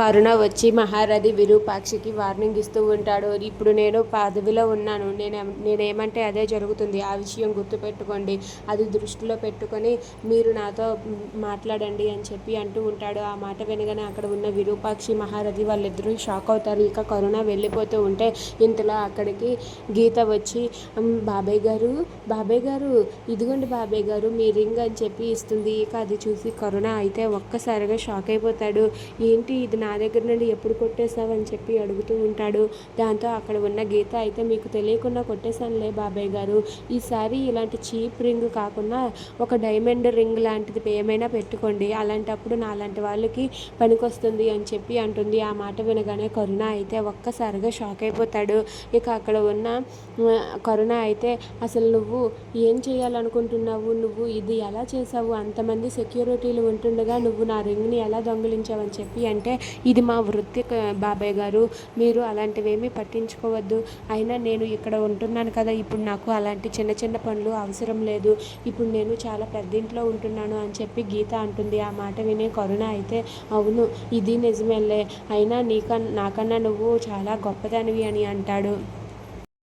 కరుణ వచ్చి మహారథి విరూపాక్షికి వార్నింగ్ ఇస్తూ ఉంటాడు. ఇప్పుడు నేను పదవిలో ఉన్నాను. నేను నేనేమంటే అదే జరుగుతుంది. ఆ విషయం గుర్తుపెట్టుకోండి. అది దృష్టిలో పెట్టుకొని మీరు నాతో మాట్లాడండి అని చెప్పి అంటూ ఉంటాడు. ఆ మాట వినగానే అక్కడ ఉన్న విరూపాక్షి మహారథి వాళ్ళిద్దరూ షాక్ అవుతారు. ఇక కరుణ వెళ్ళిపోతూ ఉంటే ఇంతలో అక్కడికి గీత వచ్చి బాబాయ్ గారు బాబాయ్ గారు ఇదిగోండి బాబాయ్ గారు మీ రింగ్ అని చెప్పి ఇస్తుంది. ఇక అది చూసి కరుణ అయితే ఒక్కసారిగా షాక్ అయిపోతాడు. ఏంటి ఇది నా దగ్గర నుండి ఎప్పుడు కొట్టేశావని చెప్పి అడుగుతూ ఉంటాడు. దాంతో అక్కడ ఉన్న గీత అయితే మీకు తెలియకుండా కొట్టేశానులే బాబాయ్ గారు. ఈసారి ఇలాంటి చీప్ రింగ్ కాకుండా ఒక డైమండ్ రింగ్ లాంటిది ఏమైనా పెట్టుకోండి. అలాంటప్పుడు నా లాంటి వాళ్ళకి పనికొస్తుంది అని చెప్పి అంటుంది. ఆ మాట వినగానే కరుణ అయితే ఒక్కసారిగా షాక్ అయిపోతాడు. ఇక అక్కడ ఉన్న కరుణ అయితే అసలు నువ్వు ఏం చేయాలనుకుంటున్నావు? నువ్వు ఇది ఎలా చేసావు అంతమంది సెక్యూరిటీలు ఉంటుండగా నువ్వు నా రింగ్ని ఎలా దొంగిలించావని చెప్పి అంటే ఇది మా వృత్తి బాబాయ్ గారు. మీరు అలాంటివేమీ పట్టించుకోవద్దు. అయినా నేను ఇక్కడ ఉంటున్నాను కదా. ఇప్పుడు నాకు అలాంటి చిన్న చిన్న పనులు అవసరం లేదు. ఇప్పుడు నేను చాలా పెద్ద ఇంట్లో ఉంటున్నాను అని చెప్పి గీత అంటుంది. ఆ మాట వినే కరుణ అయితే అవును ఇది నిజమేలే. అయినా నీకన్నా నాకన్నా నువ్వు చాలా గొప్పదానివి అని అంటాడు.